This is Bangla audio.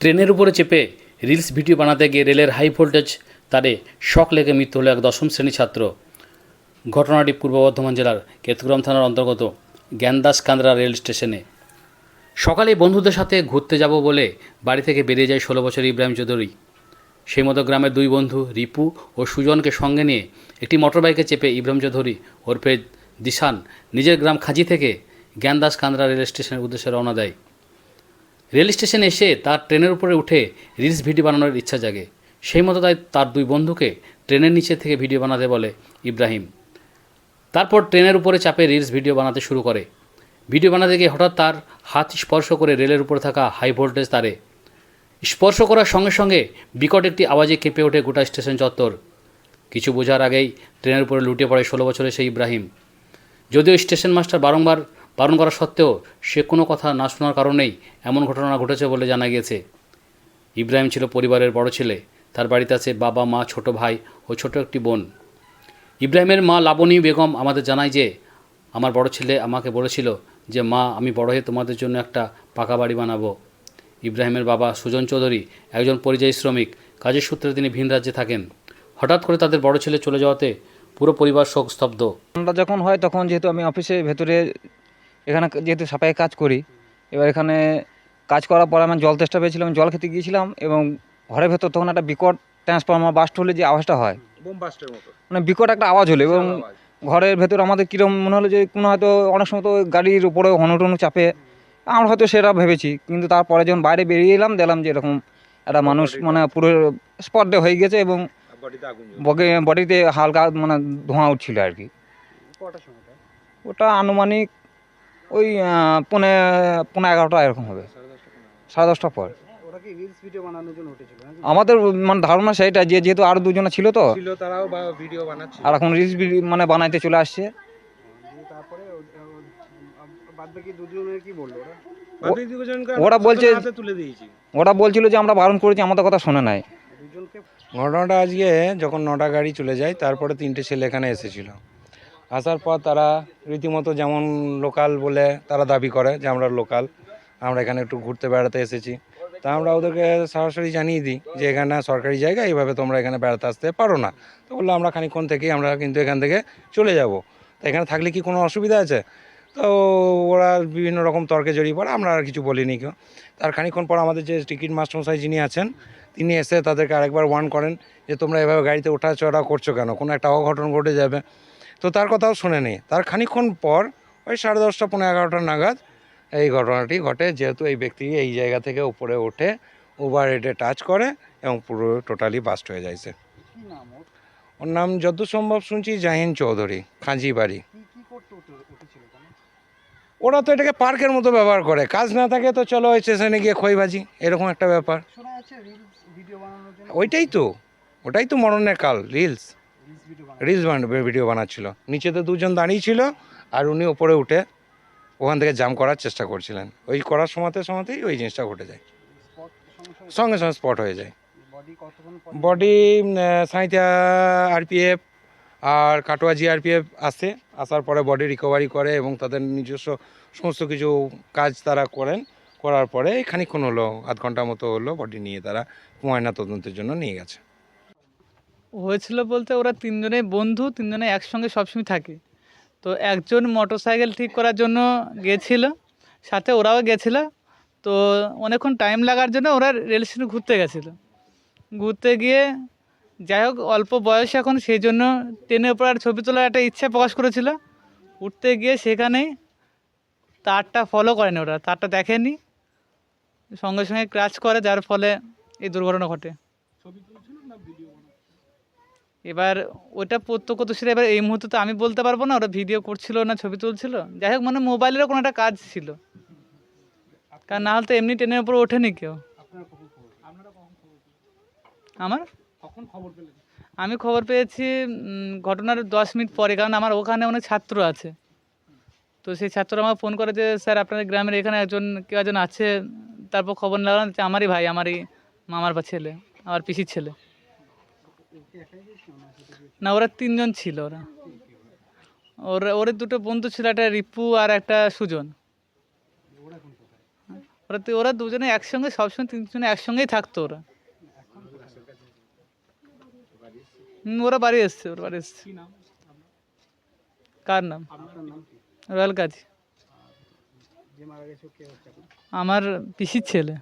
ট্রেনের উপরে চেপে রিলস ভিডিও বানাতে গিয়ে রেলের হাই ভোল্টেজ তারে শক লেগে মৃত্যু হলো এক দশম শ্রেণি ছাত্র। ঘটনাটি পূর্ব বর্ধমান জেলার কেতুগ্রাম থানার অন্তর্গত জ্ঞানদাস কান্দ্রা রেল স্টেশনে। সকালে বন্ধুদের সাথে ঘুরতে যাব বলে বাড়ি থেকে বেরিয়ে যায় ষোলো বছর ইব্রাহিম চৌধুরী। সেই মতো গ্রামের দুই বন্ধু রিপু ও সুজনকে সঙ্গে নিয়ে একটি মোটরবাইকে চেপে ইব্রাহিম চৌধুরী ওরফে দিশান নিজের গ্রাম খাজি থেকে জ্ঞানদাস কান্দ্রা রেল স্টেশনের উদ্দেশ্যে রওনা দেয়। রেল স্টেশনে এসে তার ট্রেনের উপরে উঠে রিলস ভিডিও বানানোর ইচ্ছা জাগে। সেই মতো তাই তার দুই বন্ধুকে ট্রেনের নিচে থেকে ভিডিও বানাতে বলে ইব্রাহিম। তারপর ট্রেনের উপরে চাপে রিলস ভিডিও বানাতে শুরু করে। ভিডিও বানাতে গিয়ে হঠাৎ তার হাত স্পর্শ করে রেলের উপরে থাকা হাই ভোল্টেজ তারে। স্পর্শ করার সঙ্গে সঙ্গে বিকট একটি আওয়াজে কেঁপে ওঠে গোটা স্টেশন চত্বর। কিছু বোঝার আগেই ট্রেনের উপরে লুটে পড়ে ষোলো বছরের সেই ইব্রাহিম। যদিও স্টেশন মাস্টার বারংবার বারণ করা সত্ত্বেও সে কোনো কথা না শোনার কারণেই এমন ঘটনা ঘটেছে বলে জানা গিয়েছে। ইব্রাহিম ছিল পরিবারের বড় ছেলে। তার বাড়িতে আছে বাবা, মা, ছোট ভাই ও ছোট একটি বোন। ইব্রাহিমের মা লাবণী বেগম আমাদের জানায় যে, আমার বড় ছেলে আমাকে বলেছিল যে, মা, আমি বড় হয়ে তোমাদের জন্য একটা পাকা বাড়ি বানাবো। ইব্রাহিমের বাবা সুজন চৌধুরী একজন পরিযায়ী শ্রমিক। কাজের সূত্রে তিনি ভিন রাজ্যে থাকেন। হঠাৎ করে তাদের বড় ছেলে চলে যাওয়াতে পুরো পরিবার শোক স্তব্ধ যখন হয় তখন যেহেতু আমি অফিসে ভেতরে এখানে যেহেতু সাপাই কাজ করি এবার এখানে কাজ করার পর আমি জল তেষ্টা পেয়েছিলাম জল খেতে গিয়েছিলাম এবং ঘরের ভেতর তখন একটা বিকট ট্রান্সফর্মার বাস্ট হলে যে আওয়াজটা হয়। মানে বিকট একটা আওয়াজ হলো এবং ঘরের ভেতর আমাদের কীরকম মনে হলো যে কোনো হয়তো অনেক সময় তো গাড়ির উপরে হনুটনু চাপে। আমরা হয়তো সেটা ভেবেছি কিন্তু তারপরে যখন বাইরে বেরিয়ে এলাম দেখলাম যে এরকম একটা মানুষ মানে পুরো স্পট হয়ে গেছে এবং বডিতে হালকা মানে ধোঁয়া উঠছিল আর কি। ওটা আনুমানিক ওই পনে পৌনে পৌনে এগারোটা এরকম হবে। সাড়ে দশটার পর। ওরা কি রিলস ভিডিও বানানোর জন্য উঠেছিল নাকি? আমাদের মানে ধারণা সেইটা যে যেহেতু আরও দুজনে ছিল তো। ছিল তারাও বা ভিডিও বানাচ্ছে আর এখন রিলস মানে বানাইতে চলে আসছে। দিয়ে তারপরে ও- ও- বাদ বাকি দুজনের কি বলল ওরা? বলছে- ওরা বলছিল যে আমরা বারণ করেছি আমাদের কথা শোনে নাই। ঘটনাটা আজকে যখন নটা গাড়ি চলে যায় তারপরে তিনটে ছেলে এখানে এসেছিল। আসার পর তারা রীতিমতো যেমন লোকাল বলে তারা দাবি করে যে আমরা লোকাল, আমরা এখানে একটু ঘুরতে বেড়াতে এসেছি। তা আমরা ওদেরকে সরাসরি জানিয়ে দিই যে এখানে সরকারি জায়গা, এইভাবে তোমরা এখানে বেড়াতে আসতে পারো না। তো বলল, আমরা খানিকক্ষণ থেকেই আমরা কিন্তু এখান থেকে চলে যাব। তো এখানে থাকলে কি কোনো অসুবিধা আছে? তো ওরা বিভিন্ন রকম তর্কে জড়িয়ে পড়ে, আমরা আর কিছু বলিনি কেউ। তার খানিকক্ষণ পর আমাদের যে টিকিট মাস্টারমশাই যিনি আছেন, তিনি এসে তাদেরকে আরেকবার ওয়ার্ন করেন যে তোমরা এভাবে গাড়িতে ওঠা চড়া করছ কেন? কোনো একটা অঘটন ঘটে যাবে। তো তার কথাও শুনেনি তার খানিকক্ষণ পর ওই সাড়ে দশটা পনেরো এগারোটা নাগাদ এই ঘটনাটি ঘটে। যেহেতু এই ব্যক্তি এই জায়গা থেকে উপরে ওঠে ওভার হেডে টাচ করে এবং পুরো টোটালি বাস্ট হয়ে যাইছে। নাম ওর? নাম যত সম্ভব শুনছি জাহিন চৌধুরী খাঁজি বাড়ি ওরা তো এটাকে পার্কের মতো ব্যবহার করে। কাজ না থাকে তো চলো ওই স্টেশনে গিয়ে খইবাজি এরকম একটা ব্যাপার। ওইটাই তো ওটাই তো মরণের কাল রিলস রিলস ভিডিও বানাচ্ছিল। নিচেতে দুজন দাঁড়িয়ে ছিল আর উনি ওপরে উঠে ওখান থেকে জাম করার চেষ্টা করছিলেন। ওই করার সময়তে সময়তেই ওই জিনিসটা ঘটে যায়। সঙ্গে সঙ্গে স্পট হয়ে যায়। বডি সাঁইতা আরপিএফ আর কাটোয়া জিআরপিএফ আসে আসার পরে বডি রিকভারি করে এবং তাদের নিজস্ব সমস্ত কিছু কাজ তারা করেন। করার পরে খানিকক্ষণ হলো আধ ঘণ্টা মতো হলো বডি নিয়ে তারা ময়না তদন্তের জন্য নিয়ে গেছে। হয়েছিল বলতে ওরা তিনজনে বন্ধু, তিনজনে একসঙ্গে সবসময় থাকে। তো একজন মোটরসাইকেল ঠিক করার জন্য গেছিল, সাথে ওরাও গেছিল। তো অনেকক্ষণ টাইম লাগার জন্য ওরা রেল স্টেশনে ঘুরতে গেছিল। ঘুরতে গিয়ে যাই হোক, অল্প বয়স এখন, সেই জন্য ট্রেনের উপর আর ছবি তোলার একটা ইচ্ছা প্রকাশ করেছিল। উঠতে গিয়ে সেখানেই তারটা ফলো করেনি ওরা, তারটা দেখেনি। সঙ্গে সঙ্গে ক্রাচ করে, যার ফলে এই দুর্ঘটনা ঘটে। এবার ওটা প্রত্যক্ষদর্শী এবার এই মুহূর্তে তো আমি বলতে পারব না ওরা ভিডিও করছিল না ছবি তুলছিল। যাই হোক মানে মোবাইলেরও কোনো একটা কাজ ছিল। কারণ না হলে তো এমনি ট্রেনের উপর ওঠেনি কেউ। আমার? কখন খবর পেলেন? আমি খবর পেয়েছি ঘটনার দশ মিনিট পরে কারণ আমার ওখানে অনেক ছাত্র আছে। তো সেই ছাত্র আমার ফোন করে যে স্যার আপনাদের গ্রামের এখানে একজন কেউ একজন আছে তারপর খবর নিলাম যে আমারই ভাই আমারই মামার বা ছেলে আমার পিসির ছেলে। না ওরা তিনজন ছিল ওরা। ওরা ওর দুটো বন্ধু ছিল একটা রিপু আর একটা সুজন। ওরা তো- ওরা দুজনে একসঙ্গে সবসময় তিনজনে একসঙ্গেই থাকতো ওরা। ওরা বাড়ি এসছে ওরা বাড়ি এসছে। কার নাম? রয়্যাল কাজী আমার পিসির ছেলে।